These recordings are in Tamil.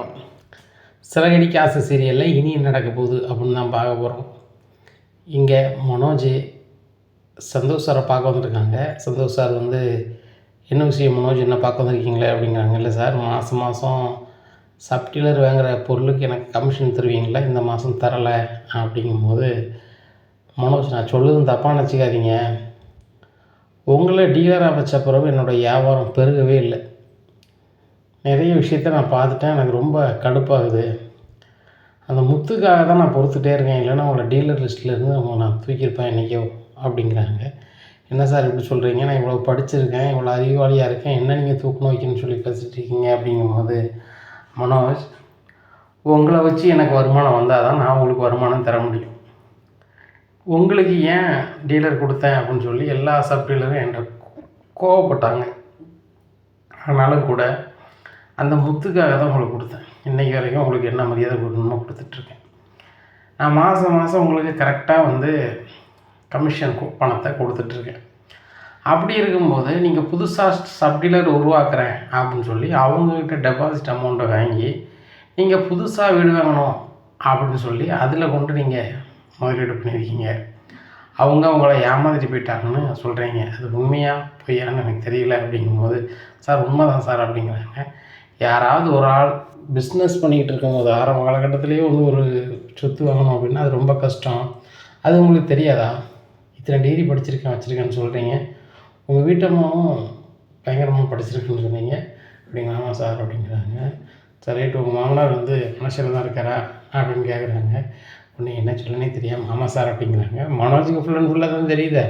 வணக்கம் சிறகடி காசு சீரியலில் இனி என்ன நடக்க போகுது அப்படின்னு தான் பார்க்க போகிறோம் இங்கே மனோஜ் சந்தோஷ் சாரை பார்க்க வந்திருக்காங்க. சந்தோஷ் சார் வந்து என்ன விஷயம் மனோஜ்? என்ன பார்க்க வந்திருக்கீங்களே? அப்படிங்கிறாங்க. இல்லை சார் மாதம் மாதம் சப்டீலர் வாங்குகிற பொருளுக்கு எனக்கு கமிஷன் தருவீங்களா இந்த மாதம் தரலை. அப்படிங்கும்போது மனோஜ் நான் சொல்லுதும் தப்பாக நினச்சிக்காதீங்க. உங்களை டீலராக வச்ச பிறகு என்னோடய வியாபாரம் பெருகவே இல்லை. நிறைய விஷயத்த நான் பார்த்துட்டேன். எனக்கு ரொம்ப கடுப்பாகுது. அந்த முத்துக்காக தான் நான் பொறுத்துட்டே இருக்கேன். இல்லைன்னா உங்களை டீலர் லிஸ்ட்லேருந்து அவங்க நான் தூக்கியிருப்பேன் என்றைக்கோ அப்படிங்கிறாங்க. என்ன சார் இப்படி சொல்கிறீங்க நான் இவ்வளோ படிச்சிருக்கேன். இவ்வளோ அறிவாளியாக இருக்கேன். என்ன நீங்கள் தூக்கணும் வைக்கணும்னு சொல்லி பேசிட்டு இருக்கீங்க அப்படிங்கும்போது மனோஜ் உங்களை வச்சு எனக்கு வருமானம் வந்தால் தான் நான் உங்களுக்கு வருமானம் தர முடியும். உங்களுக்கு ஏன் டீலர் கொடுத்தேன் அப்படின்னு சொல்லி எல்லா சப் டீலரும் என்கிட்ட கோவப்பட்டாங்க. ஆனாலும் கூட அந்த முத்துக்காக தான் உங்களுக்கு கொடுத்தேன். இன்றைக்கி வரைக்கும் உங்களுக்கு என்ன மரியாதை கொடுக்கணுமோ கொடுத்துட்ருக்கேன். நான் மாதம் மாதம் உங்களுக்கு கரெக்டாக வந்து கமிஷன் பணத்தை கொடுத்துட்ருக்கேன். அப்படி இருக்கும்போது நீங்கள் புதுசாக சப்டீலர் உருவாக்குறேன் அப்படின்னு சொல்லி அவங்கக்கிட்ட டெபாசிட் அமௌண்ட்டை வாங்கி நீங்கள் புதுசாக வீடு வாங்கணும் அப்படின்னு சொல்லி அதில் கொண்டு நீங்கள் முதலீடு பண்ணியிருக்கீங்க. அவங்க உங்களை ஏமாந்துட்டு போயிட்டாங்கன்னு சொல்கிறீங்க அது உண்மையாக பொய்யான்னு எனக்கு தெரியல அப்படிங்கும்போது சார் உண்மை தான் சார் அப்படிங்கிறாங்க. யாராவது ஒரு ஆள் பிஸ்னஸ் பண்ணிக்கிட்டு இருக்கும்போது ஆரம்ப காலகட்டத்திலேயே வந்து ஒரு சொத்து வாங்கணும் அப்படின்னா அது ரொம்ப கஷ்டம். அது உங்களுக்கு தெரியாதா? இத்தனை டிகிரி படிச்சிருக்கேன் வச்சுருக்கேன்னு சொல்கிறீங்க உங்கள் வீட்டம்மாவும் பயங்கரமாக படிச்சிருக்குன்னு சொன்னீங்க. அப்படிங்க ஆமாம் சார் அப்படிங்கிறாங்க. சார் ரைட்டு உங்கள் மாமனார் வந்து மனுஷன் தான் இருக்காரா? அப்படின்னு கேட்குறாங்க உடனே என்ன சொல்லனே தெரியாமல் ஆமாம் சார் அப்படிங்கிறாங்க. மனோஜுக்கு ஃபுல் அண்ட் ஃபுல்லாக தான் தெரியுதே?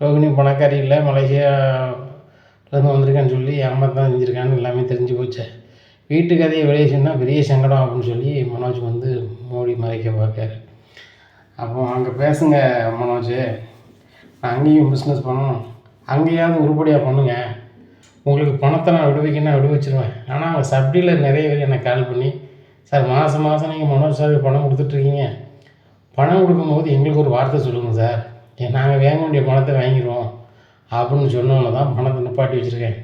ரோகிணி பணக்காரி இல்லை மலேசியாவிலேருந்து வந்திருக்கேன்னு சொல்லி ஏமாத்தான் தான் செஞ்சுருக்கான்னு எல்லாமே தெரிஞ்சு போச்சேன் வீட்டு கதையை வெளியே சொன்னால் பெரிய சங்கடம் அப்படின்னு சொல்லி மனோஜ் வந்து மோடி மறைக்க பார்க்காரு. அப்போ அங்கே பேசுங்க மனோஜ். நான் அங்கேயும் பிஸ்னஸ் பண்ணணும். அங்கேயாவது உருப்படியாக பண்ணுங்க. உங்களுக்கு பணத்தை நான் விடுவிக்கன்னா விடுவிச்சிருவேன். ஆனால் அவங்க சப்டியில் நிறைய பேர் எனக்கு கால் பண்ணி சார் மாதம் மாதம் நீங்கள் மனோஜ் சார் பணம் கொடுத்துட்ருக்கீங்க பணம் கொடுக்கும்போது எங்களுக்கு ஒரு வார்த்தை சொல்லுங்கள் சார். நாங்கள் வாங்க வேண்டிய பணத்தை வாங்கிடுவோம் அப்படின்னு சொன்னோன்னு தான் பணத்தை நிப்பாட்டி வச்சுருக்கேன்.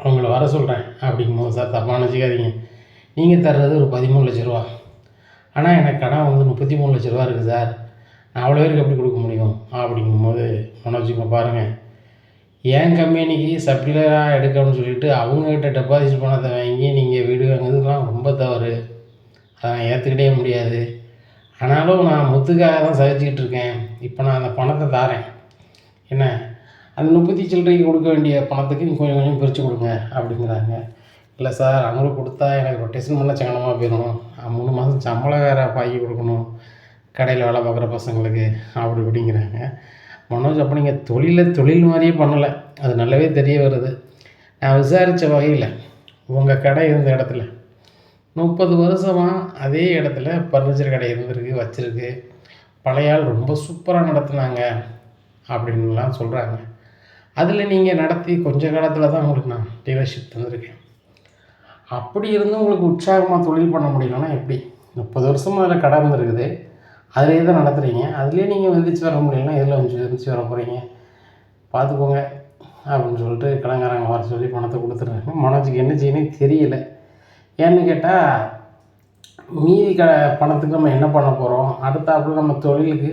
அவங்கள வர சொல்கிறேன் அப்படிங்கும்போது சார் தப்பாக நினச்சிக்காதீங்க. நீங்கள் தர்றது ஒரு பதிமூணு லட்ச ரூபா. ஆனால் எனக்கு கடன் வந்து முப்பத்தி மூணு லட்ச ரூபா இருக்குது சார். நான் அவ்வளோ பேருக்கு எப்படி கொடுக்க முடியும்? அப்படிங்கும்போது மனோஜுங்க பாருங்கள் என் கம்பெனிக்கு சப்ளையராக எடுக்கணும்னு சொல்லிட்டு அவங்கக்கிட்ட டெபாசிட் பணத்தை வாங்கி நீங்கள் வீடு வாங்குறதுலாம் ரொம்ப தவறு. அதை நான் ஏற்றுக்கிட்டே முடியாது. ஆனாலும் நான் முத்துக்காக தான் சகிச்சுக்கிட்டு இருக்கேன். இப்போ நான் அந்த பணத்தை தாரேன். என்ன? அந்த முப்பத்தி சில்லறைக்கு கொடுக்க வேண்டிய பணத்துக்கு நீங்கள் கொஞ்சம் கொஞ்சம் பிரித்து கொடுங்க அப்படிங்கிறாங்க. இல்லை சார் அவங்களுக்கு கொடுத்தா எனக்கு ரொட்டேஷன் பண்ண சங்கடமாக போயிடும். மூணு மாதம் சம்பளம் வேறு பாக்கி கொடுக்கணும். கடையில் வேலை பார்க்குற பசங்களுக்கு அப்படி இப்படிங்கிறாங்க. மனோஜ் அப்போ நீங்கள் தொழிலை தொழில் மாதிரியே பண்ணலை. அது நல்லாவே தெரிய வருது. நான் விசாரித்த வகையில் உங்கள் கடை இருந்த இடத்துல முப்பது வருஷமாக அதே இடத்துல பர்னிச்சர் கடை இருந்திருக்கு வச்சுருக்கு. பழைய ஆள் ரொம்ப சூப்பராக நடத்துனாங்க அப்படின்லாம் சொல்கிறாங்க அதில் நீங்கள் நடத்தி கொஞ்ச காலத்தில் தான் உங்களுக்கு நான் டீலர்ஷிப் தந்திருக்கேன். அப்படி இருந்தும் உங்களுக்கு உற்சாகமாக தொழில் பண்ண முடியலன்னா எப்படி? முப்பது வருஷமாக அதில் கடை இருந்திருக்குது. அதிலே தான் நடத்துகிறீங்க அதுலேயே நீங்கள் வந்துச்சு வர முடியலன்னா எதில் கொஞ்சம் வந்துச்சு வர போகிறீங்க பார்த்துக்கோங்க அப்படின்னு சொல்லிட்டு கடங்காரங்க வர சொல்லி பணத்தை கொடுத்துருக்காங்க. மனோஜுக்கு என்ன செய்யணும் தெரியல. ஏன்னு கேட்டால் மீதி க பணத்துக்கு நம்ம என்ன பண்ண போகிறோம் அடுத்தாப்புல நம்ம தொழிலுக்கு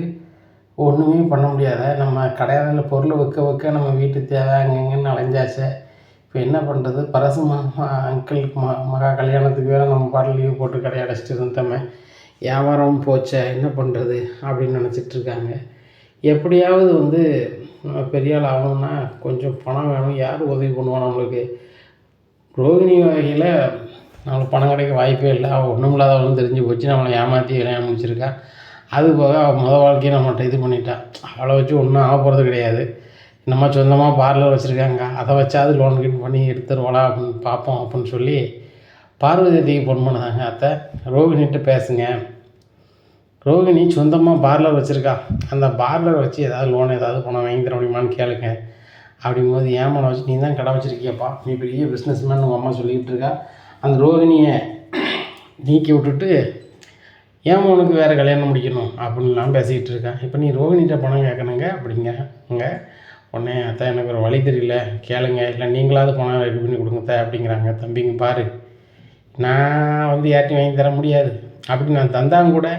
ஒன்றுமே பண்ண முடியாத. நம்ம கடையில் பொருளை வைக்க வைக்க நம்ம வீட்டு தேவை அங்கே இங்கேன்னு அலைஞ்சாச்சே. இப்போ என்ன பண்ணுறது பரசு மாமா அங்கிளுக்கு ம மகா கல்யாணத்துக்கு வேறு நம்ம பாட்டில் லீவ் போட்டு கடையை அடைச்சிட்டு இருந்தோமே வியாபாரம் போச்சே என்ன பண்ணுறது அப்படின்னு நினச்சிட்டு இருக்காங்க. எப்படியாவது வந்து நம்ம பெரிய ஆள் ஆகணும்னா கொஞ்சம் பணம் வேணும். யார் உதவி பண்ணுவோம் நம்மளுக்கு? ரோகிணி வகையில் நம்மளுக்கு பணம் கிடைக்க வாய்ப்பே இல்லை. அவள் ஒன்றும் இல்லாதவளும் தெரிஞ்சு போச்சு. நம்மளை ஏமாற்றி கல்யாணம் முடிச்சிருக்கா. அது போக அவள் வாழ்க்கையை நம்மகிட்ட இது பண்ணிட்டான் அவளை வச்சு ஒன்றும் ஆக போகிறது கிடையாது. நம்ம சொந்தமாக பார்லர் வச்சுருக்காங்க. அதை வச்சாவது லோன் கீன் பண்ணி எடுத்துருவாளா அப்படின்னு பார்ப்போம் அப்படின்னு சொல்லி பார்வதி தேவிக்கு ஃபோன் பண்ணுதாங்க அத்தை. ரோகிணிகிட்ட பேசுங்க. ரோகிணி சொந்தமாக பார்லர் வச்சுருக்கா. அந்த பார்லர் வச்சு ஏதாவது லோன் ஏதாவது பணம் வாங்கி தர முடியுமான்னு கேளுங்க. அப்படிங்கும்போது பணம் வச்சு நீ தான் கடை வச்சுருக்கியப்பா. நீ பெரிய பிஸ்னஸ் மேன் உங்கள் அம்மா சொல்லிக்கிட்டு இருக்கா. அந்த ரோகிணியை நீக்கி விட்டுட்டு ஏன் உனக்கு வேறு கல்யாணம் முடிக்கணும் அப்படின்லாம் பேசிக்கிட்டு இருக்கேன். இப்போ நீ ரோகிணிகிட்ட பணம் கேட்கணுங்க அப்படிங்கிறாங்க உடனே அத்தை எனக்கு ஒரு வழி தெரியல. கேளுங்க. இல்லை நீங்களாவது பணம் ரெடி பண்ணி கொடுங்க தான் அப்படிங்கிறாங்க. தம்பிங்க பாரு. நான் வந்து யார்ட்டையும் வாங்கி தர முடியாது. அப்படி நான் தந்தாங்க கூட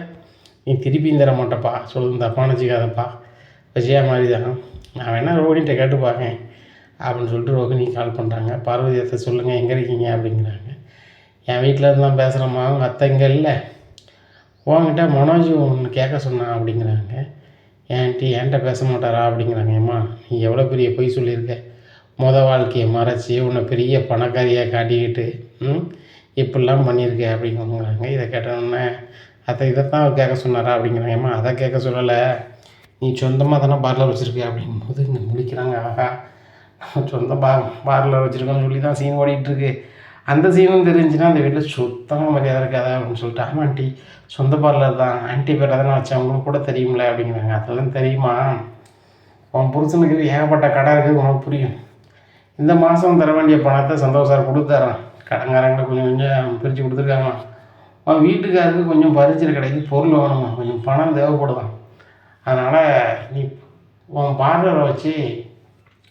நீ திருப்பியும் தர மாட்டேப்பா. சொல்லுங்க தப்பாக நினச்சிக்காதப்பா விஜயா மாதிரி தான் நான் வேணால் ரோகிணிகிட்ட கேட்டு பார்க்கேன் அப்படின்னு சொல்லிட்டு ரோகிணி கால் பண்ணுறாங்க பார்வதி அத்தை சொல்லுங்கள் எங்கே இருக்கீங்க அப்படிங்கிறாங்க. என் வீட்டில் இருந்து தான் பேசுகிறேம்மா உங்கள் அத்தை இங்கே இல்லை. உன்கிட்ட மனோஜ் ஒன்று கேட்க சொன்னான் அப்படிங்கிறாங்க. ஏன்ட்டி என்கிட்ட பேச மாட்டாரா அப்படிங்கிறாங்க. ஏம்மா நீ எவ்வளோ பெரிய பொய் சொல்லியிருக்க? மொதல் வாழ்க்கையை மறைச்சி உன்னை பெரிய பணக்காரியாக காட்டிக்கிட்டு இப்படிலாம் பண்ணியிருக்க அப்படிங்கிறாங்க. இதை கேட்டோன்னே அத்தை இதைத்தான் அவர் கேட்க சொன்னாரா அப்படிங்கிறாங்க. ஏம்மா அதை கேட்க சொல்லலை. நீ சொந்தமாக தானே பார்லர் வச்சுருக்க அப்படிங்கும்போது இங்கே முடிக்கிறாங்க ஆஹா சொந்த பா பார்லர் வச்சுருக்கோன்னு சொல்லி தான் சீன் ஓடிட்டுருக்கு அந்த சீனும் தெரிஞ்சுன்னா அந்த வீட்டில் சுத்தமாக மரியாதை இருக்காதா அப்படின்னு சொல்லிட்டு ஆமாம் ஆண்டி சொந்த பார்லர் தான் ஆன்ட்டி பேர் தானே வச்சு அவங்களுக்கு கூட தெரியும்ல அப்படிங்கிறாங்க. அதெல்லாம் தெரியுமா? உன் புருஷனுக்கு ஏகப்பட்ட கடை இருக்குது உனக்கு புரியும். இந்த மாதம் தர வேண்டிய பணத்தை சந்தோஷ் சார் கொடுத்தாரான் கடன்காரங்களை கொஞ்சம் கொஞ்சம் பிரித்து கொடுத்துருக்காங்க அவன் வீட்டுக்காருக்கு கொஞ்சம் பறிச்சிரு கிடைக்கு பொருள் வேணுமா கொஞ்சம் பணம் தேவைப்படுதான். அதனால் நீ உன் பார்லரை வச்சு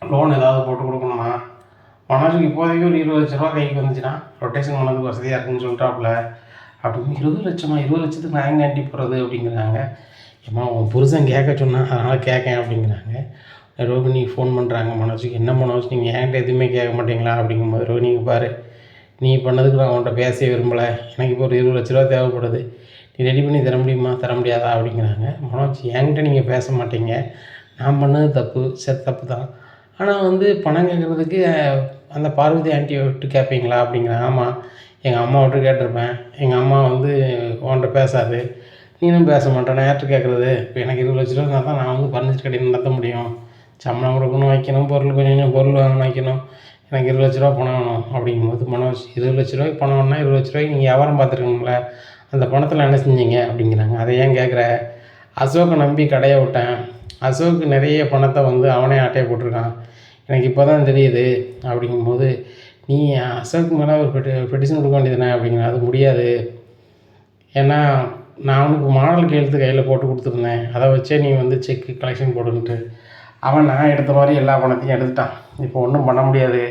லோன் ஏதாவது போட்டு கொடுக்கணுமா? மனோஜுக்கு இப்போதைக்கு ஒரு இருபது லட்ச ரூபா கைக்கு வந்துச்சுன்னா ரொட்டேஷன் பண்ணதுக்கு வசதியாக இருக்குன்னு சொல்லிட்டாப்புல அப்படின்னு இருபது லட்சமா இருபது லட்சத்துக்கு நான் எங்கே ஆண்டி போகிறது அப்படிங்கிறாங்க. ஏம்மா உன் புருஷன் கேட்க சொன்னான் அதனால் கேட்கேன் அப்படிங்கிறாங்க. ரோகிணி ஃபோன் பண்ணுறாங்க மனோஜுக்கு. என்ன மனோஜ் நீங்கள் என்கிட்ட எதுவுமே கேட்க மாட்டீங்களா அப்படிங்கும்போது ரோகிணிக்கு பாரு. நீ பண்ணதுக்கு நான் உன்கிட்ட பேசவே விரும்பலை. எனக்கு இப்போ ஒரு இருபது லட்ச ரூபா தேவைப்படுது. நீ ரெடி பண்ணி தர முடியுமா? தர முடியாதா? அப்படிங்கிறாங்க. மனோஜ் என்கிட்ட நீங்கள் பேச மாட்டீங்க. நான் பண்ணது தப்பு சரி தப்பு தான் ஆனால் வந்து பணம் கேட்குறதுக்கு அந்த பார்வதி ஆண்டியை விட்டு கேட்பீங்களா அப்படிங்கிறாங்க ஆமாம் எங்கள் அம்மா விட்டு கேட்டிருப்பேன். எங்கள் அம்மா வந்து உன்கிட்ட பேசாது நீனும் பேச மாட்டேன் நான் யார்கிட்ட கேட்குறது? இப்போ எனக்கு இருபது லட்ச ரூபா இருந்தால் தான் நான் வந்து பர்னிச்சர் கடையை நடத்த முடியும். சம்பளம் கொடுக்கணும் வைக்கணும் பொருள் கொஞ்சம் கொஞ்சம் பொருள் வாங்கணும் வைக்கணும். எனக்கு இருபது லட்ச ரூபா பணம் வேணும். அப்படிங்கும்போது பணம் இருபது லட்ச ரூபாய்க்கு பணம் வேணும்னா இருபது லட்ச ரூபாய்க்கு நீங்கள் வியாபாரம் பார்த்துருக்கீங்களே? அந்த பணத்தில் என்ன செஞ்சீங்க? அப்படிங்கிறாங்க. அதை ஏன் கேட்குற? அசோக்கை நம்பி கடையை விட்டேன். அசோக்கு நிறைய பணத்தை வந்து அவனே ஆட்டையை போட்டிருக்கான். எனக்கு இப்போ தான் தெரியுது அப்படிங்கும்போது நீ அசோக்கு மேலே ஒரு பெட்டி பெட்டிஷன் கொடுக்க வேண்டியதுனே அப்படிங்கிற அது முடியாது. ஏன்னா நான் அவனுக்கு மாடல் கையெழுத்து கையில் போட்டு கொடுத்துருந்தேன். அதை வச்சே நீ வந்து செக்கு கலெக்ஷன் போடுன்ட்டு அவன் நான் எடுத்த மாதிரி எல்லா பணத்தையும் எடுத்துட்டான். இப்போ ஒன்றும் பண்ண முடியாது.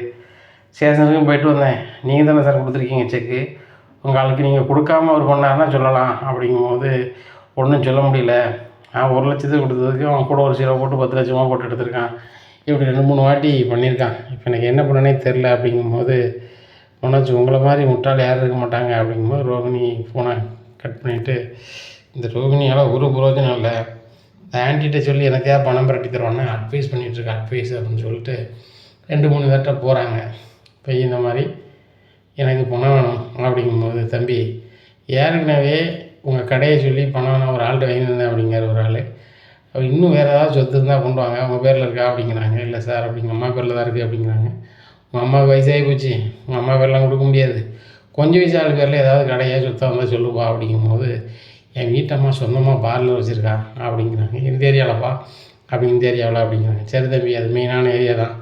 ஸ்டேஷனுக்கும் போயிட்டு வந்தேன். நீங்கள் தானே சார் கொடுத்துருக்கீங்க செக்கு உங்கள் ஆளுக்கு நீங்கள் கொடுக்காம அவர் பண்ணாருன்னா சொல்லலாம். அப்படிங்கும்போது ஒன்றும் சொல்ல முடியல. நான் ஒரு லட்சத்துக்கு கொடுத்ததுக்கு அவன் கூட ஒரு சீரோ போட்டு பத்து லட்சமாக போட்டு எடுத்திருக்கான். இப்படி ரெண்டு மூணு வாட்டி பண்ணியிருக்கான். இப்போ எனக்கு என்ன பண்ணனே தெரில அப்படிங்கும்போது மனோஜ் உங்களை மாதிரி முட்டாள் யாரும் இருக்க மாட்டாங்க அப்படிங்கும்போது ரோகிணி ஃபோனை கட் பண்ணிவிட்டு இந்த ரோகிணியால் ஒரு புரோஜனம் இல்லை. இந்த ஆண்டிகிட்ட சொல்லி எனக்கே பணம் பிரட்டி தருவானே அட்வைஸ் பண்ணிகிட்ருக்கேன் அட்வைஸ் அப்படின்னு சொல்லிட்டு ரெண்டு மூணு பேர்கிட்ட போகிறாங்க போய் இந்த மாதிரி எனக்கு பணம் வேணும் அப்படிங்கும்போது தம்பி ஏற்கனவே உங்கள் கடையை சொல்லி பணம் வேணும் ஒரு ஆள்கிட்ட வாங்கியிருந்தேன் அப்படிங்கிற ஒரு ஆள் அப்போ இன்னும் வேறு ஏதாவது சொத்து இருந்தால் கொண்டு வாங்க. உங்கள் பேரில் இருக்கா அப்படிங்கிறாங்க. இல்லை சார் அப்படிங்க அம்மா பேரில் தான் இருக்குது அப்படிங்கிறாங்க. உங்கள் அம்மா வயசாகி போச்சு. உங்கள் அம்மா பேர்லாம் கொடுக்க முடியாது. கொஞ்சம் வயசு ஆள் பேரில் ஏதாவது கடையாக சொத்தாக இருந்தால் சொல்லுப்பா அப்படிங்கும்போது என் வீட்டம்மா சொந்தமாக பார்லர் வச்சுருக்கா அப்படிங்கிறாங்க. இந்த ஏரியாவிலப்பா அப்படி இந்த ஏரியாவில் அப்படிங்கிறாங்க. சரி தம்பி அது மெயினான ஏரியா தான்.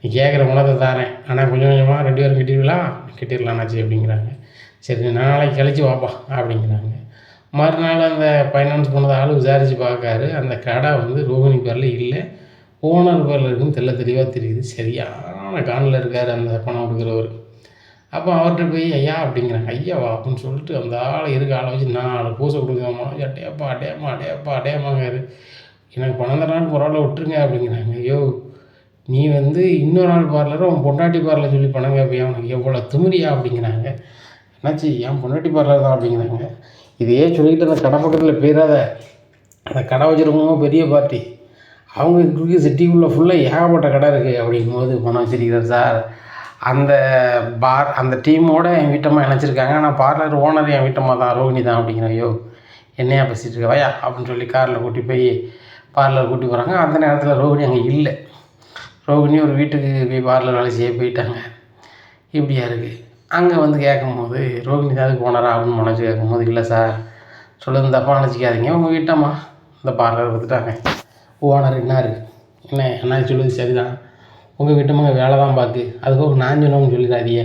நீ கேட்குற உணத்தை தாரேன். ஆனால் கொஞ்சம் கொஞ்சமாக ரெண்டு பேரும் கட்டிடுவீங்களா கட்டிடலாம்னாச்சு அப்படிங்கிறாங்க. சரி நாளைக்கு கழிச்சு வாப்பா அப்படிங்கிறாங்க. மறுநாள் அந்த ஃபைனான்ஸ் பண்ணது ஆள் விசாரித்து பார்க்காரு. அந்த கடை வந்து ரோகிணி பேரில் இல்லை. ஓனர் பேரில் இருக்குன்னு தெல்ல தெளிவாக தெரியுது. சரியான காணில் இருக்கார் அந்த பணம் கொடுக்குறவர். அப்போ அவர்கிட்ட போய் ஐயா அப்படிங்கிறாங்க. ஐயாவா அப்படின்னு சொல்லிட்டு அந்த ஆளை இருக்க ஆளை வச்சு நான் ஆளை பூசை கொடுக்குறோமோ அட்டையப்பா அடையம்மா அடையாப்பா அடையம்மாங்காரு எனக்கு பணம் தரான்னு பரவாயில்ல விட்டுருங்க அப்படிங்கிறாங்க. ஐயோ நீ வந்து இன்னொரு ஆள் பார்லர்? உன் பொண்டாட்டி பார்லர் சொல்லி பணம் கேட்பியா உனக்கு எவ்வளோ திமிரியா? அப்படிங்கிறாங்க. என்னாச்சு? என் பொண்டாட்டி பார்லர் தான் அப்படிங்கிறாங்க. இதையே சொல்லிக்கிட்டு அந்த கடை பக்கத்தில் போயிடாத அந்த கடை வச்சுருக்கவங்க பெரிய பார்ட்டி அவங்க இருக்க சிட்டிக்குள்ளே ஃபுல்லாக ஏகப்பட்ட கடை இருக்குது அப்படிங்கும்போது பணம் வச்சிருக்கிறார் சார் அந்த பார் அந்த டீமோட என் வீட்டம்மா இணைச்சிருக்காங்க. ஆனால் பார்லர் ஓனர் என் வீட்டம்மா தான் ரோகிணி தான் அப்படிங்கிற ஐயோ என்னையா பேசிகிட்டு இருக்க வயா அப்படின்னு சொல்லி காரில் கூட்டி போய் பார்லர் கூட்டி போகிறாங்க அந்த நேரத்தில் ரோகிணி அங்கே இல்லை. ரோகிணி ஒரு வீட்டுக்கு போய் பார்லர் வேலை செய்ய போயிட்டாங்க. இப்படியா இருக்குது அங்கே வந்து கேட்கும்போது ரோகிணி தான் அதுக்கு ஓனரா அப்படின்னு மனசு கேட்கும்போது இல்லை சார் சொல்லுங்க தப்பாக நினச்சிக்காதீங்க உங்கள் வீட்டம்மா இந்த பார்லர் கொடுத்துட்டாங்க ஓனர் என்னாரு என்ன என்ன சொல்லுது? சரிதான். உங்கள் வீட்டம்மா வேலை தான் பார்க்கு அது போக நான் சொன்னோம்னு சொல்லிடாதியே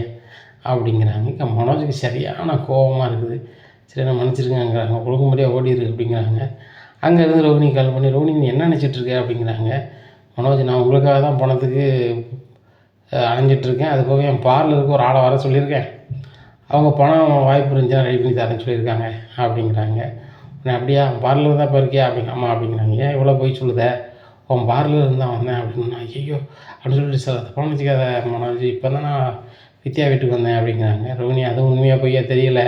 அப்படிங்கிறாங்க. இங்கே மனோஜுக்கு சரியான கோபமாக இருக்குது. சரி நான் மன்னிச்சிருக்கேங்கிறாங்க ஒழுங்குமுறையாக ஓடிடு அப்படிங்கிறாங்க. அங்கேருந்து ரோகிணி கால் பண்ணி ரோகிணி நீ என்ன நினச்சிட்ருக்க அப்படிங்கிறாங்க. மனோஜ் நான் உங்களுக்காக தான் பணத்துக்கு அஹ், அது போக என் பார்லருக்கு ஒரு ஆளை வர சொல்லியிருக்கேன். அவங்க பணம் வாய்ப்பு இருந்துச்சுன்னா ரெடி பண்ணி தரேன்னு சொல்லியிருக்காங்க அப்படிங்கிறாங்க. நான் அப்படியா? பார்லர் தான் இப்போ இருக்கியா? அப்படிங்க ஆமாம் அப்படிங்கிறாங்க. ஏன் இவ்வளோ போய் சொல்லுத? உன் பார்லர் இருந்தால் வந்தேன் அப்படின்னா. ஐயோ அப்படின்னு சொல்லிட்டு சார் தப்பாக வச்சுக்காத மனோஜ். இப்போ தான் நான் வித்யா வீட்டுக்கு வந்தேன் அப்படிங்கிறாங்க. ரோஹினி அது உண்மையாக பொய்யா தெரியல.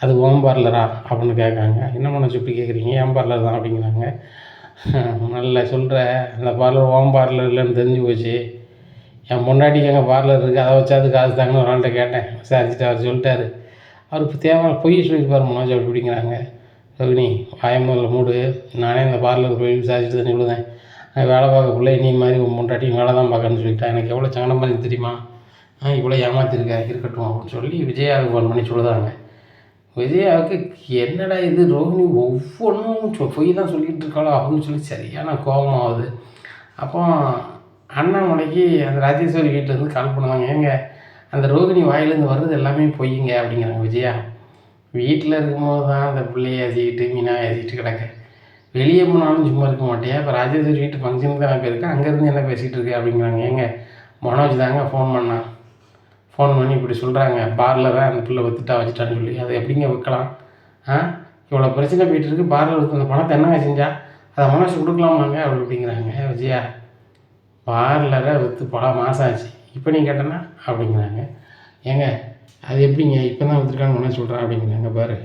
அது ஓம் பார்லரா? அப்படின்னு கேட்காங்க என்ன மனோஜ் இப்படி கேட்குறீங்க? ஏன் பார்லர் தான் அப்படிங்கிறாங்க. நல்ல சொல்கிற அந்த பார்லர் ஓம் பார்லர் இல்லைன்னு தெரிஞ்சு போச்சு. என் பொண்டாட்டிக்கு எங்கள் பார்லர் இருக்குது அதை வச்சாது காசு தாங்கன்னு ஒரு ஆள்கிட்ட கேட்டேன். விசாரிச்சுட்டு அவர் சொல்லிட்டாரு. அவருக்கு தேவையான பொய் சொல்லியிருப்பார் மனோஜ் அப்படி அப்படிங்கிறாங்க ரோகிணி வாயமூரில் மூடு. நானே இந்த பார்லர் போய் விசாரிச்சுட்டு தான் சொல்லுவேன். நான் வேலை பார்க்க பிள்ளை நீ மாதிரி உன் பொண்டாட்டியும் வேலை தான் பார்க்கணும்னு சொல்லிட்டேன் எனக்கு எவ்வளோ சங்கடம் பண்ணி தெரியுமா? ஆ இவ்வளோ ஏமாத்திருக்க இருக்கட்டும் அப்படின்னு சொல்லி விஜயாவுக்கு ஃபோன் பண்ணி சொல்லுதாங்க விஜயாவுக்கு என்னடா இது ரோஹிணி ஒவ்வொன்றும் சொ பொய் தான் சொல்லிகிட்டு இருக்காளோ அப்படின்னு சொல்லி சரியான கோபம் ஆகுது அப்போ அண்ணாமலைக்கு அந்த ராஜேஸ்வரி வீட்டிலேருந்து கால் பண்ணுவாங்க. ஏங்க அந்த ரோகிணி வாயிலேருந்து வர்றது எல்லாமே பொய்யுங்க அப்படிங்கிறாங்க விஜயா. வீட்டில் இருக்கும்போது தான் அந்த பிள்ளைய ஏசிக்கிட்டு மீனா ஏசிக்கிட்டு கிடக்க. வெளியே போனாலும் சும்மா இருக்க மாட்டேன் இப்போ ராஜேஸ்வரி வீட்டு ஃபங்க்ஷனுக்கு தான் போயிருக்கேன் அங்கேருந்து என்ன பேசிகிட்டு இருக்கு அப்படிங்கிறாங்க. ஏங்க மனோஜ் தாங்க ஃபோன் பண்ணான் ஃபோன் பண்ணி இப்படி சொல்கிறாங்க பார்லரை அந்த பிள்ளை வித்துட்டா வச்சுட்டான்னு சொல்லி. அதை எப்படிங்க விற்கலாம் ஆ? இவ்வளோ பிரச்சனை போயிட்டு இருக்கு. பார்லர் விற்று அந்த பணத்தை என்னங்க செஞ்சா? அதை மனசு கொடுக்கலாமாங்க? அப்படி அப்படிங்கிறாங்க விஜயா பார்லரை விற்று பல மாதம் ஆச்சு இப்போ நீ கேட்டனா? அப்படிங்கிறாங்க. ஏங்க அது எப்படிங்க? இப்போ தான் விற்றுருக்கான்னு உடனே சொல்கிறான் அப்படிங்கிறாங்க பாரு.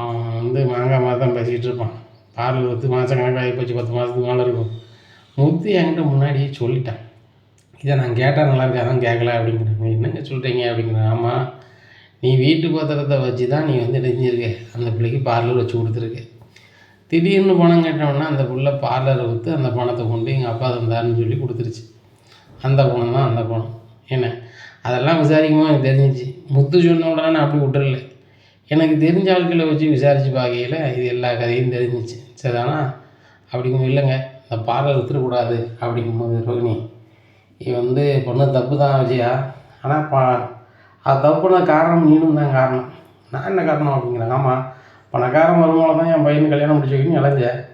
அவன் வந்து மாங்காய் மாதிரி தான் பேசிக்கிட்டு இருப்பான். பார்லர் விற்று மாதம் கணக்காக ஆகி போச்சு பத்து மாதத்துக்கு மேலே இருக்கும். முத்து என்கிட்ட முன்னாடியே சொல்லிட்டான். இதை நான் கேட்டால் நல்லா இருக்கு? அதான் கேட்கல அப்படிங்கிறாங்க. என்னங்க சொல்கிறீங்க அப்படிங்கிறாங்க. ஆமாம் நீ வீட்டு பத்திரத்தை வச்சு தான் நீ வந்து நெஞ்சிருக்க அந்த பிள்ளைக்கு பார்லர் வச்சு கொடுத்துருக்கு. திடீர்னு பணம் கேட்டோன்னா அந்த பிள்ளை பார்லரை விற்று அந்த பணத்தை கொண்டு எங்கள் அப்பா தந்தாருன்னு சொல்லி கொடுத்துருச்சு. அந்த பணம் தான் அந்த பணம். என்ன? அதெல்லாம் விசாரிக்கும்போது எனக்கு தெரிஞ்சிச்சு முத்து சொன்ன உடனே நான் அப்படி விட்டுறல. எனக்கு தெரிஞ்ச ஆட்களை வச்சு விசாரித்து பார்க்கையில் இது எல்லா கதையும் தெரிஞ்சிச்சு. சரிதானா அப்படிங்கும் இல்லைங்க. இந்த பார்லர் விற்றுக்கூடாது அப்படிங்கும்போது ரோகிணி இது வந்து பொண்ணு தப்பு தான் விஜயா ஆனால் பா அது தப்புன காரணம் நீனும் தான் காரணம். நான் என்ன காரணம் அப்படிங்கிறேன்? ஆமாம் பணக்காரன் வருமானம் தான் என் பையனுக்கு கல்யாணம் முடிச்சு வைக்கணும்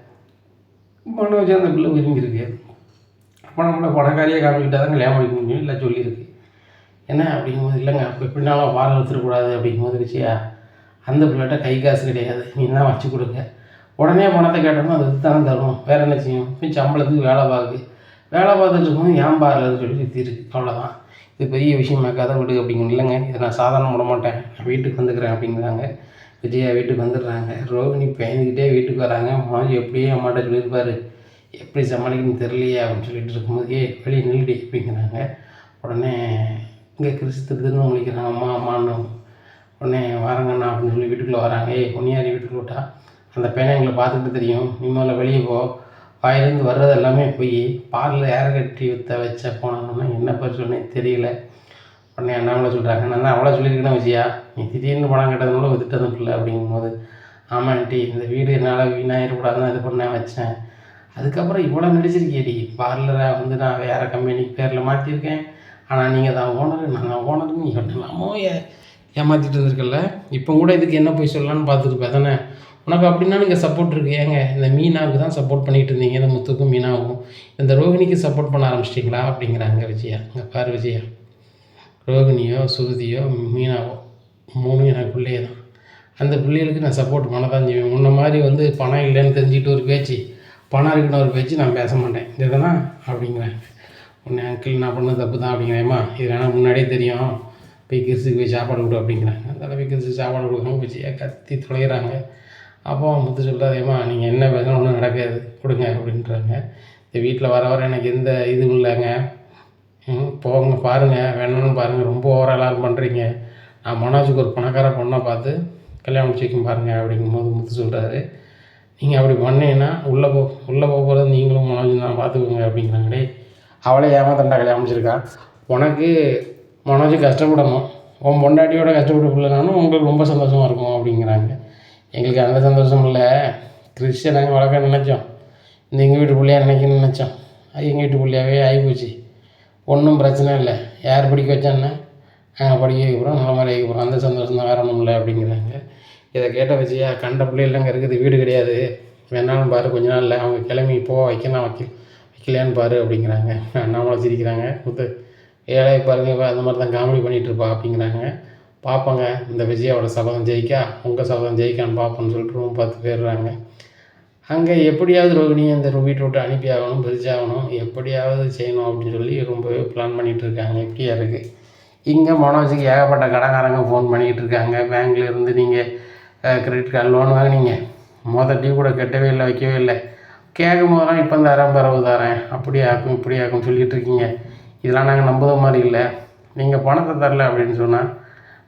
பொண்ணு வச்சு அந்த பிள்ளை விரும்பியிருக்கு அப்போ நம்மள பணக்காரியாக காமிக்கிட்டா தான் கல்யாணம் முடிக்க முடியும் இல்லை சொல்லியிருக்கு. என்ன அப்படிங்கும்போது இல்லைங்க அப்போ எப்படினாலும் வாழ எடுத்துடக்கூடாது அப்படிங்கும்போது விஷயா அந்த பிள்ளைகிட்ட கை காசு கிடையாது நீ தான் வச்சு கொடுங்க உடனே பணத்தை கேட்டோம்னா அது தான் தரும். வேறு என்ன செய்யும்? போய் சம்பளத்துக்கு வேலை பார்க்கு. வேலை பார்த்துட்டு இருக்கும்போது ஏன் பார்லன்னு சொல்லி வித்திருக்கு அவ்வளோதான் இது பெரிய விஷயமா கதை விடு அப்படிங்கிற இல்லைங்க இதை நான் சாதாரண விட மாட்டேன். நான் வீட்டுக்கு வந்துக்கிறேன் அப்படிங்கிறாங்க. விஜயா வீட்டுக்கு வந்துடுறாங்க. ரோகிணி பயந்துக்கிட்டே வீட்டுக்கு வராங்க. மாஜி எப்படியே அம்மாட்ட சொல்லியிருப்பாரு. எப்படி சமாளிக்கணும்னு தெரியலையே அப்படின்னு சொல்லிட்டு இருக்கும்போது ஏ வெளியே நில்லுடி அப்படிங்கிறாங்க. உடனே இங்கே கிறிஸ்து திருன்னு முடிக்கிறாங்க அம்மா அம்மான்னு உடனே வாரங்கண்ணா அப்படின்னு சொல்லி வீட்டுக்குள்ளே வராங்க. ஏய் பொன்னியாரி வீட்டுக்குள்ள விட்டா அந்த பையனை எங்களை பார்த்துக்கிட்டு தெரியும். நீ முதல்ல வெளியே போ. வாயிலேருந்து வர்றது எல்லாமே போய். பாலில் ஏற கட்டி விற்ற வச்ச போனோம்னா என்ன பேர் தெரியல. உடனே அண்ணாமலை சொல்கிறாங்க நான் தான் அவ்வளோ சொல்லியிருக்கேன் விஜயா. நீ திடீர்னு பணம் கேட்டதுனால வித்துட்டதும் பிள்ளை அப்படிங்கும்போது ஆமாம் ஆண்டி இந்த வீடு என்னால் வீணாயிடக்கூடாதுன்னு இது பண்ண வச்சேன். அதுக்கப்புறம் இவ்வளோ நடிச்சிருக்கேடி பார்லரை வந்து நான் வேறு கம்பெனிக்கு பேரில் மாற்றிருக்கேன் ஆனால் நீங்கள் தான் ஓனர் நான் தான் ஓனர்னு என்னெல்லாமோ ஏ ஏமாற்றிட்டு இருந்திருக்கல இப்போ கூட இதுக்கு என்ன போய் சொல்லலான்னு பார்த்துருப்பேன் தானே உனக்கு அப்படின்னா நீங்கள் சப்போர்ட் இருக்கு. ஏங்க இந்த மீனாவுக்கு தான் சப்போர்ட் பண்ணிகிட்டு இருந்தீங்க. இந்த முத்துக்கும் மீனாவுக்கும். இந்த ரோஹிணிக்கு சப்போர்ட் பண்ண ஆரம்பிச்சிட்டிங்களா? அப்படிங்கிறாங்க விஜயா. இங்கே பாரு விஜயா. ரோகிணியோ சுருதியோ மீனாவோ மூணும் எனக்கு பிள்ளையே தான். அந்த பிள்ளைகளுக்கு நான் சப்போர்ட் பண்ண தான் செய்வேன். முன்ன மாதிரி வந்து பணம் இல்லைன்னு தெரிஞ்சுக்கிட்டு ஒரு பேச்சு பணம் இருக்குன்னு ஒரு பேச்சு நான் பேச மாட்டேன். இதுதானா அப்படிங்கிறேன். உன்னை அங்கிள் நான் பண்ண தப்பு தான் அப்படிங்கிறேம்மா. இது வேணால் முன்னாடியே தெரியும். போய் கிறிஸுக்கு போய் சாப்பாடு கொடு அப்படிங்கிறாங்க அதனால் போய் கிறிஸுக்கு சாப்பாடு கொடுக்காம போய் கத்தி தொலைகிறாங்க. அப்போ முத்து சொல்கிறாதேம்மா நீங்கள் என்ன பேசுனா ஒன்றும் நடக்காது. கொடுங்க அப்படின்றாங்க. இந்த வீட்டில் வர வர எனக்கு எந்த இதுவும் இல்லைங்க. ம் போங்க பாருங்கள் வேணும்னு பாருங்கள் ரொம்ப ஓவராலாக பண்ணுறீங்க நான் மனோஜுக்கு ஒரு பணக்கார பொண்ணை பார்த்து கல்யாணம் முடிச்சு பாருங்கள் அப்படிங்கும்போது முத்து சொல்கிறாரு நீங்கள் அப்படி பண்ணீங்கன்னா உள்ளே போ உள்ளே போக போகிறது நீங்களும் மனோஜும் தான் பார்த்துக்கோங்க அப்படிங்கிறாங்களே அவளே ஏமாத்தண்டா கல்யாணம் முடிச்சிருக்கா? உனக்கு மனோஜ் கஷ்டப்படணும். உன் பொண்டாட்டியோட கஷ்டப்பட்டு பிள்ளைனாலும் உங்களுக்கு ரொம்ப சந்தோஷமாக இருக்கும் அப்படிங்கிறாங்க. எங்களுக்கு அந்த சந்தோஷம் இல்லை. கிறிஸ்டியன் நாங்கள் வளர்க்க நினச்சோம். இந்த எங்கள் வீட்டு பிள்ளையாக நினைக்கணும்னு நினச்சோம். அது எங்கள் வீட்டு பிள்ளையாவே ஆகிப்போச்சு ஒன்றும் பிரச்சனை இல்லை. யார் படிக்க வச்சான்னா நாங்கள் படிக்க வைக்க போகிறோம் நல்ல மாதிரி வைக்க போகிறோம் அந்த சந்தோஷம் தான் வேறு ஒன்றும் இல்லை அப்படிங்கிறாங்க. இதை கேட்ட வச்சியா கண்ட பிள்ளைகள் அங்கே இருக்குது வீடு கிடையாது. வேணாலும் பாரு கொஞ்ச நாளில் அவங்க கிளம்பி போ வைக்கலாம் வைக்க வைக்கலையான்னு பாரு அப்படிங்கிறாங்க. அண்ணாமலை சிரிக்கிறாங்க. முத்து ஏழை பாருங்க இப்போ அந்த மாதிரி தான் காமெடி பண்ணிகிட்டு இருப்பா அப்படிங்கிறாங்க. பார்ப்பங்க இந்த விஜயாவோட சபதம் ஜெயிக்கா? உங்கள் சபதம் ஜெயிக்கான்னு பார்ப்போம்னு சொல்லிட்டு பார்த்து போயிடுறாங்க. அங்கே எப்படியாவது ரோகிணியை அந்த வீட்டை அனுப்பி ஆகணும் பிரிச்சாகணும். எப்படியாவது செய்யணும் அப்படின்னு சொல்லி ரொம்பவே பிளான் பண்ணிகிட்டு இருக்காங்க. எப்படியா இருக்குது இங்கே மனோஜுக்கு ஏகப்பட்ட கடன்காரங்க ஃபோன் பண்ணிக்கிட்டு இருக்காங்க. பேங்க்ல இருந்து நீங்கள் கிரெடிட் கார்டு லோன் வாங்கினீங்க. மொதல் டியூ கூட கட்டவே இல்லை வைக்கவே இல்லை. கேட்கும் போதெல்லாம் இப்போ தரேன் பிறகு தரேன் அப்படி ஆக்கும் இப்படி ஆக்கும் சொல்லிகிட்டு இருக்கீங்க. இதெல்லாம் நாங்கள் நம்புத மாதிரி இல்லை. நீங்கள் பணத்தை தரல அப்படின்னு சொன்னால்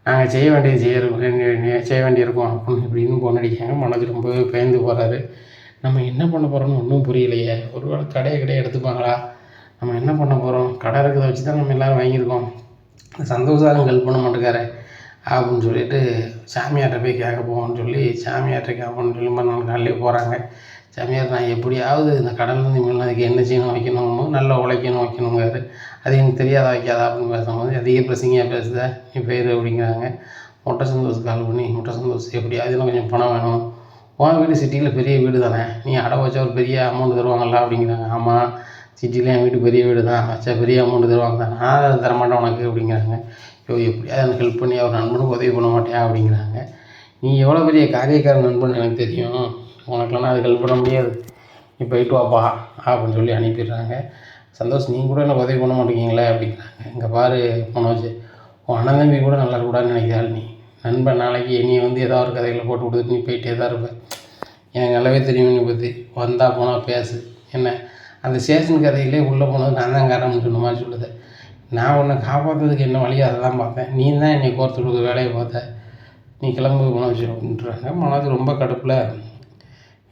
நாங்கள் செய்ய வேண்டியது செய்ய செய்ய வேண்டியிருக்கோம் அப்படின்னு இப்படின்னு ஃபோன் அடிக்காங்க மனோஜ் ரொம்பவே பயந்து போகிறாரு நம்ம என்ன பண்ண போகிறோம்னு ஒன்றும் புரியலையே. ஒருவேளை கடையை கடையை எடுத்துப்பாங்களா? நம்ம என்ன பண்ண போகிறோம் கடை இருக்கிறத வச்சு தான் நம்ம எல்லோரும் வாங்கியிருக்கோம். சந்தோஷாலும் ஹெல்ப் பண்ண மாட்டேங்காரு அப்படின்னு சொல்லிட்டு சாமியார்கிட்ட போய் கேட்க போவோம்னு சொல்லி சாமியார்கிட்ட கேட்போம்னு சொல்லி மறுநாள் காலையிலே போகிறாங்க சாமியார் நான் எப்படியாவது இந்த கடன்லேருந்து மீன் அதுக்கு என்ன செய்யணும் வைக்கணுமோ நல்லா உழைக்கணும் வைக்கணுங்காரு அது எனக்கு தெரியாதா வைக்காதா அப்படின்னு பேசும்போது அதிக பிரசங்கியாக பேசுத? நீ பேர்? அப்படிங்கிறாங்க. முட்டை சந்தோஷ் கால் பண்ணி முட்டை சந்தோஷ் எப்படியாவது இன்னும் கொஞ்சம் பணம் வேணும். உன் வீடு சிட்டியில் பெரிய வீடு தானே? நீ அடை வச்சா ஒரு பெரிய அமௌண்ட் தருவாங்கல்ல அப்படிங்கிறாங்க. ஆமாம் சிட்டியில் என் வீடு பெரிய வீடு தான். வச்சா பெரிய அமௌண்ட் தருவாங்க தான்? நான் அதை தரமாட்டேன் உனக்கு அப்படிங்கிறாங்க. ஐயோ எப்படியாவது எனக்கு ஹெல்ப் பண்ணி அவர் நண்பனுக்கு உதவி பண்ண மாட்டியா அப்படிங்கிறாங்க. நீ எவ்வளோ பெரிய காரியக்கார நண்பன் எனக்கு தெரியும். உனக்குலாம் அது ஹெல்ப் பண்ண முடியாது. நீ போயிட்டு வாப்பா அப்படின்னு சொல்லி அனுப்பிடுறாங்க. சந்தோஷ் நீ கூட எனக்கு உதவி பண்ண மாட்டேங்கிங்களே அப்படிங்கிறாங்க. இங்கே பாரு மனோஜ். உன் அண்ணன் தம்பி கூட நல்லா கூடாதுன்னு நினைக்கிறாள் நீ. நண்பன் நாளைக்கு என்னையை வந்து ஏதோ ஒரு கதையில் போட்டு கொடுத்துட்டு நீ போயிட்டே தான் இருப்பேன் எனக்கு நல்லாவே தெரியும் நீ பற்றி வந்தால் போனால் பேசு. என்ன? அந்த ஸ்டேஷன் கதையிலே உள்ளே போனது நான் தான் காரணம்னு சொன்ன மாதிரி சொல்லுது. நான் உன்னை காப்பாற்றுறதுக்கு என்ன வழியோ அதை தான் பார்த்தேன். நீ தான் என்னை கோர்த்து கொடுக்க வேலையை பார்த்த. நீ கிளம்பு மனோஜ் அப்படின்றாங்க மனோஜ் ரொம்ப கடுப்பில்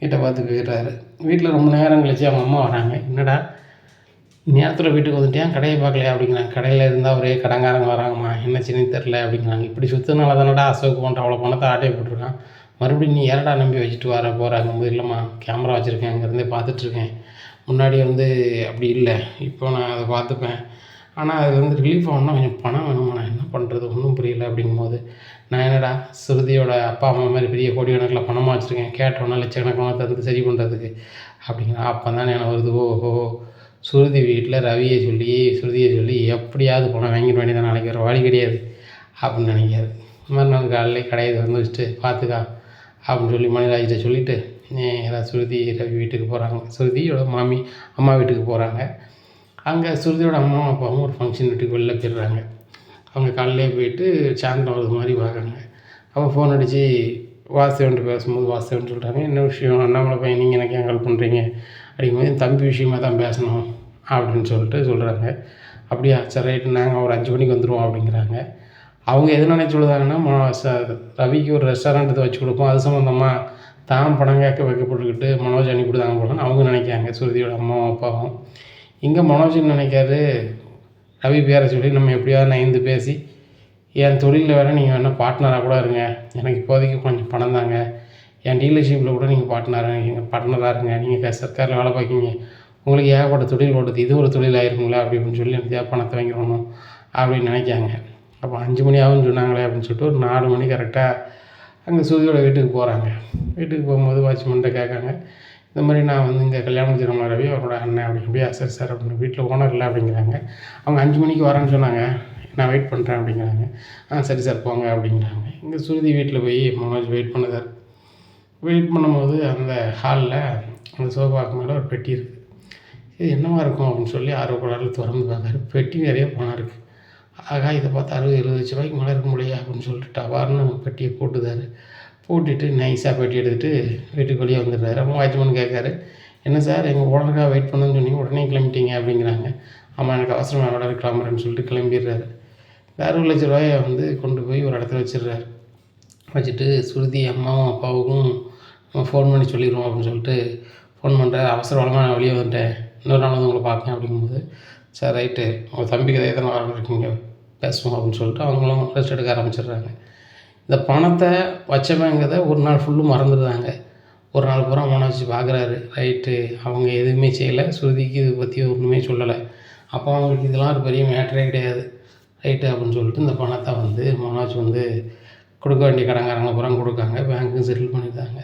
வீட்டை பார்த்து போயிடுறாரு. வீட்டில் ரொம்ப நேரம் கழிச்சு அவங்க அம்மா வராங்க. என்னடா? நேரத்தில் வீட்டுக்கு வந்துட்டேன் கடையை பார்க்கலையா? அப்படிங்கிறாங்க. கடையில் இருந்தால் ஒரே கடங்காரங்க வராங்கம்மா. என்ன சின்ன தெரில அப்படிங்கிறாங்க. இப்படி சுற்றினால தானடா அசோக் போன்ற அவ்வளோ பணத்தை ஆட்டையை போட்டிருக்கான். மறுபடியும் நீ ஏறடா நம்பி வச்சுட்டு வர போகிறாங்க இல்லைம்மா கேமரா வச்சுருக்கேன். அங்கேருந்தே பார்த்துட்ருக்கேன். முன்னாடி வந்து அப்படி இல்லை. இப்போ நான் அதை பார்த்துப்பேன். ஆனால் அது வந்து ரிலீஃப் ஆகணும்னா கொஞ்சம் பணம் வேணுமா நான் என்ன பண்ணுறது ஒன்றும் புரியல அப்படிங்கும்போது நான் என்னடா சுருதியோட அப்பா அம்மா மாதிரி பெரிய கோடி கணக்கில் பணமாக வச்சுருக்கேன். கேட்டோன்னா லட்சக்கணக்கான தந்து சரி பண்ணுறதுக்கு அப்படிங்கிற அப்போ தான் எனக்கு வருது. ஓஹோ சுருதி வீட்டில் ரவியை சொல்லி சுருதியை சொல்லி எப்படியாவது பணம் வாங்கிட வேண்டியதான் நாளைக்கு வர வழி கிடையாது அப்படின்னு நினைக்காது. மறுநாள் காலையில் கடையை திறந்து வச்சுட்டு பார்த்துக்கா அப்படின்னு சொல்லி மணிராஜிட்ட சொல்லிவிட்டு நேராக சுருதி ரவி வீட்டுக்கு போகிறாங்க சுருதியோட மாமி அம்மா வீட்டுக்கு போகிறாங்க அங்கே சுருதியோட அம்மா அப்பாவும் ஒரு ஃபங்க்ஷன் வீட்டுக்கு வெளில போயிடுறாங்க. அவங்க காலையிலே போயிட்டு சாயந்தரம் வர்றது மாதிரி பார்க்குறாங்க. அப்போ ஃபோன் அடித்து வாசவன்ட்டு பேசும்போது வாசுதேவன் சொல்கிறாங்க என்ன விஷயம்? அண்ணாமலை பையன் நீங்கள் எனக்கு ஏன் கால் பண்ணுறீங்க அப்படிங்கும்போது என் தம்பி விஷயமா தான் பேசணும். அப்படின்னு சொல்லிட்டு சொல்கிறாங்க அப்படியா சரி ரைட்டு நாங்கள் ஒரு அஞ்சு மணிக்கு வந்துடுவோம் அப்படிங்கிறாங்க. அவங்க எது நினைச்சு சொல்லுதாங்கன்னா ச ரவிக்கு ஒரு ரெஸ்டாரண்ட் இதை வச்சு கொடுப்போம். அது சம்மந்தமாக தான் பணம் கேட்க வைக்கப்பட்டுக்கிட்டு மனோஜ் அனுப்பிவிடுதாங்க போலன்னு அவங்க நினைக்காங்க சுருதியோட அம்மாவும் அப்பாவும். இங்கே மனோஜ் நினைக்காரு ரவி பேரை சொல்லி நம்ம எப்படியாவது நைந்து பேசி என் தொழிலில் வேணால் நீங்கள் வேணால் பார்ட்னராக கூட இருங்க. எனக்கு இப்போதைக்கு கொஞ்சம் பணம் தாங்க. என் டீலர்ஷிப்பில் கூட நீங்கள் பார்ட்னராக நீங்கள் பார்ட்னராக இருங்க. நீங்கள் சர்க்காரில் வேலை பார்க்கிங்க உங்களுக்கு ஏகப்பட்ட தொழில் ஓடுது இது ஒரு தொழில் ஆயிருங்களா அப்படின்னு சொல்லி எனக்கு பணத்தை வாங்கிடணும் அப்படின்னு நினைக்காங்க. அப்போ அஞ்சு மணி ஆகும்னு சொன்னாங்களே அப்படின்னு சொல்லிட்டு ஒரு நாலு மணி கரெக்டாக அங்கே சுதியோட வீட்டுக்கு போகிறாங்க வீட்டுக்கு போகும்போது வாட்ச்மேன்ட்ட கேட்காங்க. இந்த மாதிரி நான் வந்து இங்கே கல்யாணம் செய்கிறவங்க ரவி அவரோட அண்ணன் அப்படின்னு போய் சரி சார் அப்படின்னு வீட்டில் ஓனர் இல்லை அப்படிங்கிறாங்க. அவங்க அஞ்சு மணிக்கு வரேன்னு சொன்னாங்க. நான் வெயிட் பண்ணுறேன் அப்படிங்கிறாங்க. ஆ சரி சார் போங்க அப்படிங்கிறாங்க. இங்கே சுருதி வீட்டில் போய் மனோஜ் வெயிட் பண்ணுதார். வெயிட் பண்ணும்போது அந்த ஹாலில் அந்த சோஃபாவுக்கு மேலே ஒரு பெட்டி இருக்குது இது என்னவா இருக்கும் அப்படின்னு சொல்லி ஆர்வக்கோளாறில் திறந்து பார்த்தாரு. பெட்டி நிறைய பணம் இருக்குது ஆகா இதை பார்த்து அறுபது எழுபது லட்ச ரூபாய்க்கு மேலே இருக்க முடியாது அப்படின்னு சொல்லிட்டு டவார்னு பெட்டியை போட்டுதார் போட்டுட்டு நைஸாக பெட்டி எடுத்துகிட்டு வீட்டுக்கு வெளியே வந்துடுறாரு. அப்புறம் வாட்ச்மேன் கேட்காரு என்ன சார் எங்கள் ஓனருக்காக வெயிட் பண்ணுன்னு சொன்னீங்க உடனே கிளம்பிட்டீங்க அப்படிங்கிறாங்க. ஆமாம் எனக்கு அவசரம் வேலை கிளம்புறேன்னு சொல்லிட்டு கிளம்பிடுறாரு. இந்த அறுபது லட்ச ரூபாயை வந்து கொண்டு போய் ஒரு இடத்துல வச்சிடுறாரு. வச்சுட்டு சுருதி அம்மாவும் அப்பாவுக்கும் ஃபோன் பண்ணி சொல்லிடுவோம் அப்படின்னு சொல்லிட்டு ஃபோன் பண்ணுறாரு அவசர வளமாக நான் வெளியே வந்துட்டேன். இன்னொரு நாள் வந்து உங்களை பார்த்தேன் அப்படிங்கும்போது சரி ரைட்டு. உங்கள் தம்பி கதையை தான் வரணுருக்கீங்க பேசுவோம் அப்படின்னு சொல்லிட்டு அவங்களும் ரெஸ்ட் எடுக்க ஆரம்பிச்சிடுறாங்க. இந்த பணத்தை வச்சவங்கிறத ஒரு நாள் ஃபுல்லும் மறந்துடுறாங்க. ஒரு நாள் பூரா வச்சு பார்க்குறாரு ரைட்டு. அவங்க எதுவுமே செய்யலை. ஸ்ருதிக்கு இதை பற்றி ஒன்றுமே சொல்லலை. அப்போ அவங்களுக்கு இதெல்லாம் ஒரு பெரிய மேட்டரே கிடையாது. ரைட்டு அப்படின்னு சொல்லிட்டு இந்த பணத்தை வந்து மனோஜ் வந்து கொடுக்க வேண்டிய கடங்காரங்க பூரா கொடுக்காங்க. பேங்க்கும் செட்டில் பண்ணிட்டாங்க.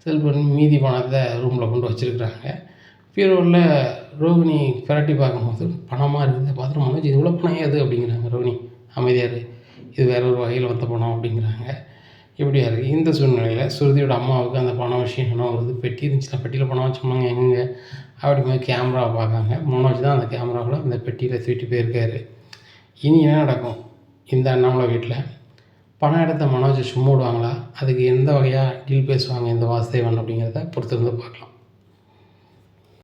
செட்டில் பண்ணி மீதி பணத்தை ரூமில் கொண்டு வச்சுருக்குறாங்க. பீரோவில் ரோகிணி பிரட்டி பார்க்கும்போது பணமாக இருக்குது பார்த்துட்டு மனோஜ் இவ்வளோ பணம் ஏது? அப்படிங்கிறாங்க. ரோகிணி அமைதியார் இது வேற ஒரு வகையில் வந்த பணம் அப்படிங்கிறாங்க. இப்படியா இருக்குது இந்த சூழ்நிலையில் சுருதியோட அம்மாவுக்கு அந்த பணம் விஷயம் என்ன வருது? பெட்டி இருந்துச்சுன்னா பெட்டியில் பணம் வச்சோம்னாங்க எங்கே அப்படிங்கும்போது கேமராவை பார்க்காங்க. மனோஜ் தான் அந்த கேமராவில் அந்த பெட்டியில் தூக்கிட்டு போயிருக்காரு. இனி என்ன நடக்கும்? இந்த அண்ணாமலை வீட்டில் பணம் எடுத்த மனோஜை சும்மா விடுவாங்களா? அதுக்கு எந்த வகையாக டீல் பேசுவாங்க இந்த வாசுதேவன் அப்படிங்கிறத பொறுத்திருந்து பார்க்கலாம்.